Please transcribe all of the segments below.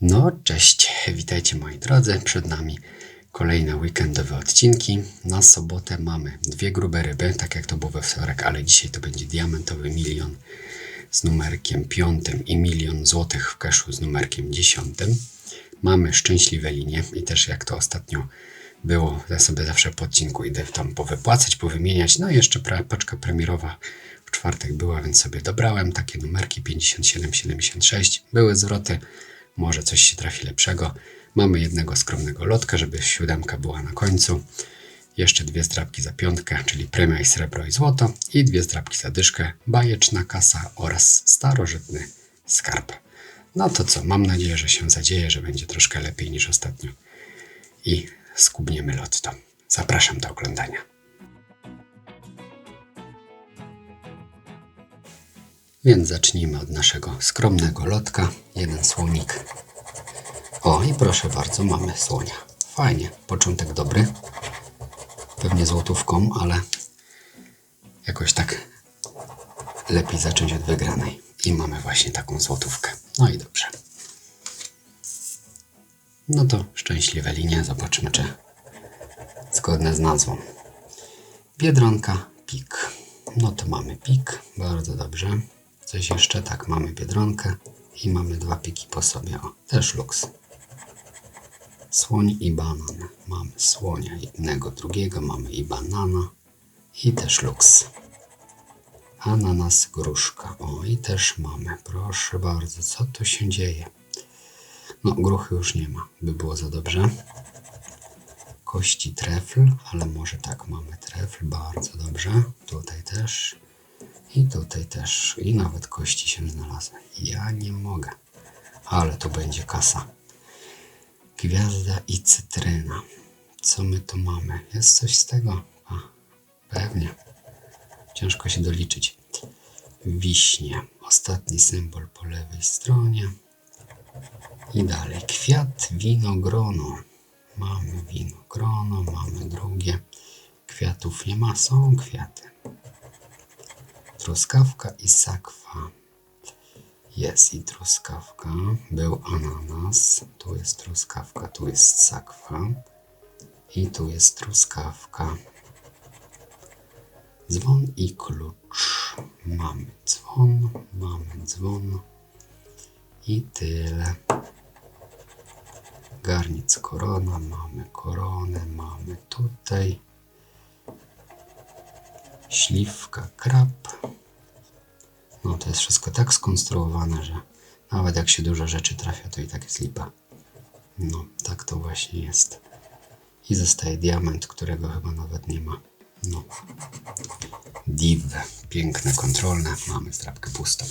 No, cześć, witajcie moi drodzy. Przed nami kolejne weekendowe odcinki. Na sobotę mamy dwie grube ryby, tak jak to było we wtorek, ale dzisiaj to będzie diamentowy milion z numerkiem piątym i milion złotych w keszu z numerkiem dziesiątym. Mamy szczęśliwe linie i też jak to ostatnio było, ja sobie zawsze po odcinku idę tam powypłacać, powymieniać. No i jeszcze paczka premierowa w czwartek była, więc sobie dobrałem takie numerki 57, 76. Były zwroty, może coś się trafi lepszego. Mamy jednego skromnego lotka, żeby siódemka była na końcu. Jeszcze dwie zdrabki za piątkę, czyli premia i srebro i złoto. I dwie zdrabki za dyszkę, bajeczna kasa oraz starożytny skarb. No to co, mam nadzieję, że się zadzieje, że będzie troszkę lepiej niż ostatnio. I skubniemy lotto. Zapraszam do oglądania. Więc zacznijmy od naszego skromnego lotka. Jeden słonik. O, i proszę bardzo, mamy słonia. Fajnie, początek dobry. Pewnie złotówką, ale jakoś tak lepiej zacząć od wygranej. I mamy właśnie taką złotówkę. No i dobrze. No to szczęśliwe linie. Zobaczymy, czy zgodne z nazwą. Biedronka, pik. No to mamy pik. Bardzo dobrze. Coś jeszcze? Tak, mamy biedronkę i mamy dwa piki po sobie. O, też luks. Słoń i banan. Mamy słonia jednego, drugiego, mamy i banana i też luks. Ananas, gruszka. O, i też mamy. Proszę bardzo, co tu się dzieje? No, gruchy już nie ma, by było za dobrze. Kości trefl, ale może tak, mamy trefl, bardzo dobrze. Tutaj też. I tutaj też. I nawet kości się znalazły. Ja nie mogę. Ale to będzie kasa. Gwiazda i cytryna. Co my tu mamy? Jest coś z tego? A, pewnie. Ciężko się doliczyć. Wiśnie. Ostatni symbol po lewej stronie. I dalej. Kwiat, wino, grono. Mamy wino, grono, mamy drugie. Kwiatów nie ma, są kwiaty. Truskawka i sakwa. Jest i truskawka. Był ananas. Tu jest truskawka, tu jest sakwa. I tu jest truskawka. Dzwon i klucz. Mamy dzwon, mamy dzwon. I tyle. Garnic korona, mamy koronę, mamy tutaj. Śliwka, krab. No to jest wszystko tak skonstruowane, że nawet jak się dużo rzeczy trafia, to i tak jest lipa. No, tak to właśnie jest. I zostaje diament, którego chyba nawet nie ma. No. Div. Piękne, kontrolne. Mamy strapkę pustą.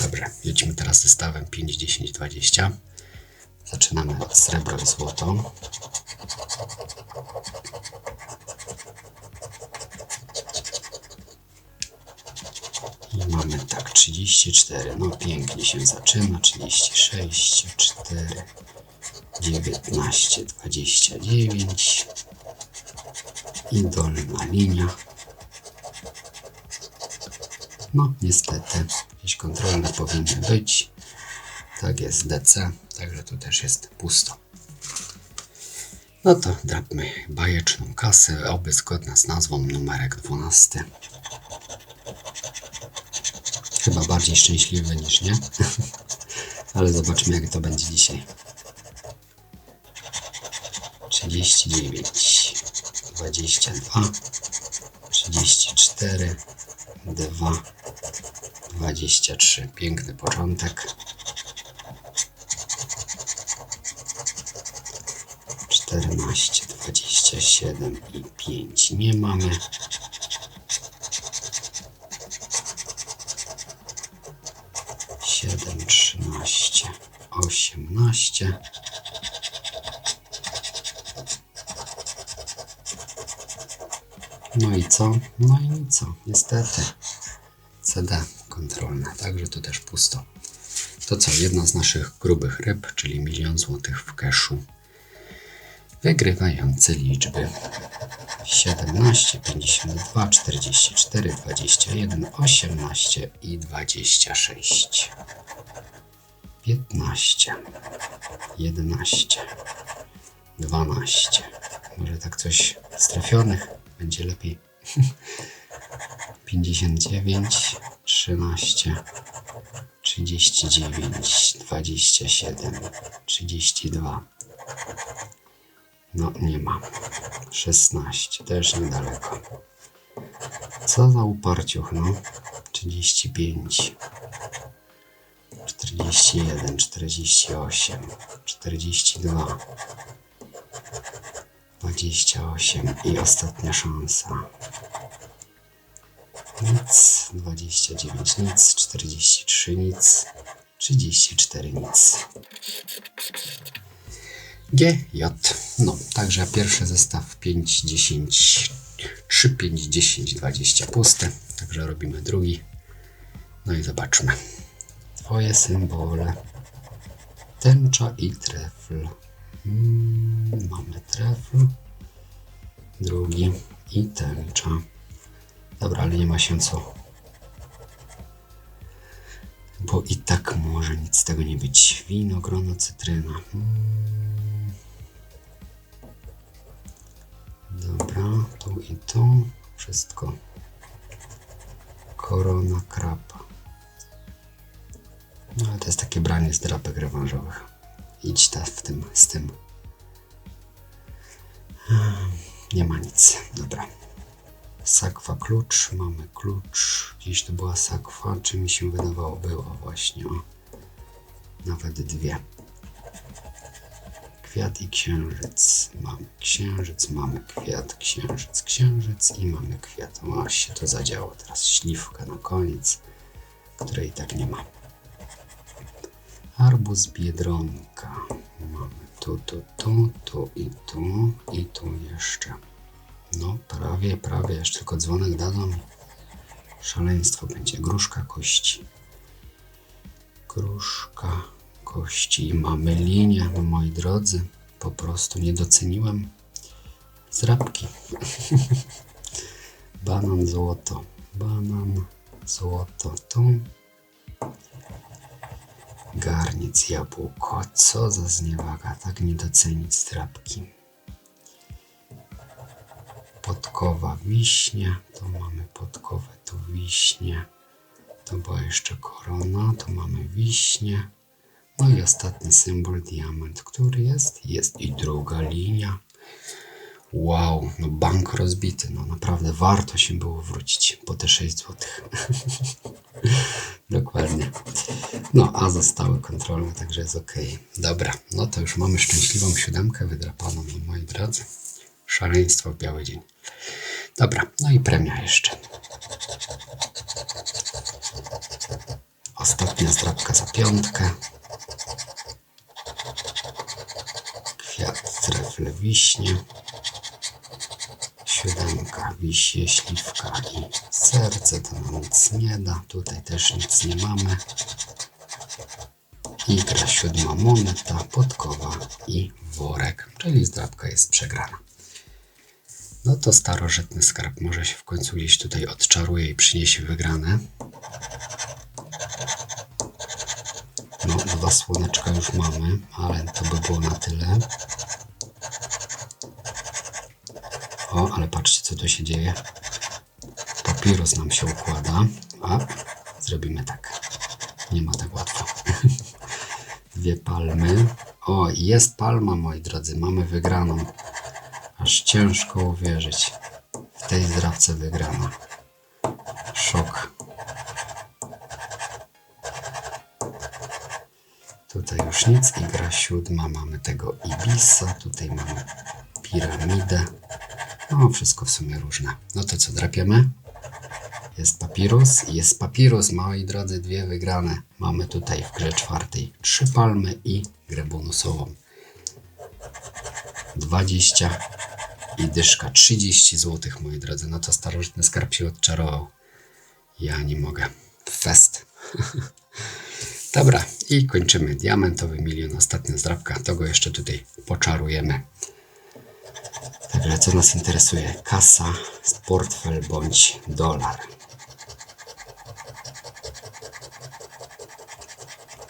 Dobrze, jedźmy teraz zestawem 5, 10, 20. Zaczynamy od srebro i złoto. I mamy tak 34. No pięknie się zaczyna. 36, 4, 19, 29. I dolna linia. No niestety, jakieś kontrolne powinny być. Tak jest DC, także tu też jest pusto. No to drapmy bajeczną kasę, oby zgodna z nazwą numerek 12. Chyba bardziej szczęśliwy niż nie. Ale zobaczmy jak to będzie dzisiaj. 39, 22, 34, 2, 23. Piękny początek. 14, 27 i 5 nie mamy. 12. No i co? No i co? niestety. CD kontrolne, także tu też pusto. To co, jedna z naszych grubych ryb, czyli milion złotych w keszu. Wygrywający liczby 17, 52, 44, 21, 18 i 26. 15, 11, 12. Może tak coś z trafionych będzie lepiej. 59, 13, 39, 27, 32. No nie ma. 16, też niedaleko. Co za uparciuch, no. 35, 41, 48, 42, 28 i ostatnia szansa. Nic, 29 nic, 43 nic, 34 nic. G, J. No, także pierwszy zestaw 5, 10, 3, 5, 10, 20 puste. Także robimy drugi. No i zobaczmy. Twoje symbole. Tęcza i trefl. Mm, mamy trefl. Drugi i tęcza. Dobra, ale nie ma się co. Bo i tak może nic z tego nie być. Wino, grono, cytryna. Mm. Dobra, tu i tu. Wszystko. Korona, krapa. No ale to jest takie branie z drapek rewanżowych. Idź ta w tym, z tym. Nie ma nic. Dobra. Sakwa klucz, mamy klucz. Gdzieś to była sakwa, czy mi się wydawało? Była właśnie. O. Nawet dwie. Kwiat i księżyc. Mamy księżyc, mamy kwiat, księżyc, księżyc i mamy kwiat. O, się to zadziało. Teraz śliwka na koniec, której i tak nie ma. Arbuz biedronka. Mamy tu, tu, tu, tu i tu i tu jeszcze. No, prawie, prawie, jeszcze tylko dzwonek dadzą. Szaleństwo będzie. Gruszka kości. Gruszka kości. Mamy linię, no moi drodzy. Po prostu nie doceniłem zrabki. Banan złoto. Banan złoto. Tu. Garniec jabłko. Co za zniewaga. Tak nie docenić zdrabki podkowa wiśnie, tu mamy podkowę, tu wiśnie, to była jeszcze korona, tu mamy wiśnie, no i ostatni symbol diament, który jest, jest i druga linia. Wow, no bank rozbity, no naprawdę warto się było wrócić po te 6 zł. Dokładnie. No, a zostały kontrolne, także jest ok. Dobra, no to już mamy szczęśliwą siódemkę wydrapaną, no, moi drodzy. Szaleństwo w biały dzień. Dobra, no i premia jeszcze. Ostatnia zdrabka za piątkę. Kwiat, trefle, wiśnie. Siódemka, wisie, śliwka i serce. To nic nie da. Tutaj też nic nie mamy. I gra siódma moneta, podkowa i worek, czyli zdrabka jest przegrana. No to starożytny skarb może się w końcu gdzieś tutaj odczaruje i przyniesie wygrane. No, dwa słoneczka już mamy, ale to by było na tyle. O, ale patrzcie co tu się dzieje. Papirus nam się układa. A, zrobimy tak. Nie ma tak łatwo. Dwie palmy. O, jest palma, moi drodzy. Mamy wygraną. Aż ciężko uwierzyć. W tej zdrabce wygrana. Szok. Tutaj już nic. I gra siódma. Mamy tego Ibisa. Tutaj mamy piramidę. No, wszystko w sumie różne. No to co, drapiemy? Jest papirus. Jest papirus, moi drodzy, dwie wygrane. Mamy tutaj w grze czwartej trzy palmy i grę bonusową. 20 i dyszka 30 zł, moi drodzy. No to starożytny skarb się odczarował. Ja nie mogę. Fest. Dobra, i kończymy. Diamentowy milion, ostatnia zdrabka. To go jeszcze tutaj poczarujemy. Także co nas interesuje? Kasa, portfel bądź dolar.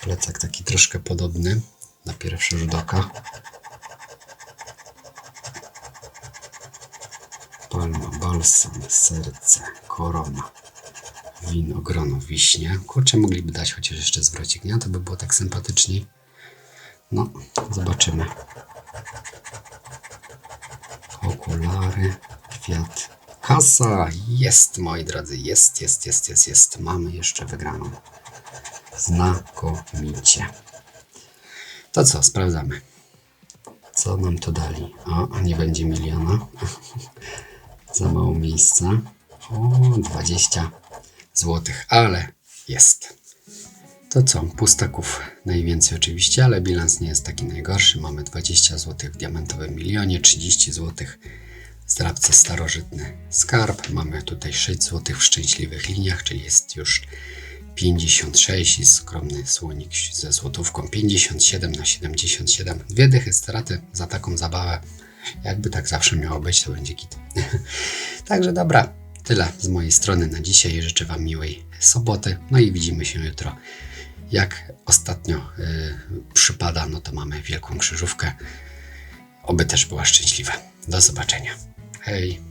plecak taki troszkę podobny na pierwszy rzut oka. Palma, balsam, serce, korona, wino, grono, wiśnie. Kurczę, mogliby dać chociaż jeszcze zwrocik, nie? To by było tak sympatyczniej. No, zobaczymy. Okulary, kwiat, kasa. Jest, moi drodzy, jest, jest, jest, jest, jest. Mamy jeszcze wygraną. Znakomicie. To co, sprawdzamy. Co nam to dali? O, nie będzie miliona. Za mało miejsca. O, 20 złotych, ale jest. To co, pustaków najwięcej oczywiście, ale bilans nie jest taki najgorszy. Mamy 20 zł w diamentowym milionie, 30 zł w zdrabce starożytny skarb. Mamy tutaj 6 zł w szczęśliwych liniach, czyli jest już 56 i skromny słonik ze złotówką 57 na 77. Dwie dychy straty za taką zabawę. Jakby tak zawsze miało być, to będzie git. Także dobra, tyle z mojej strony na dzisiaj. Życzę Wam miłej soboty. No i widzimy się jutro. Jak ostatnio y, przypada, no to mamy wielką krzyżówkę. Oby też była szczęśliwa. Do zobaczenia. Hej.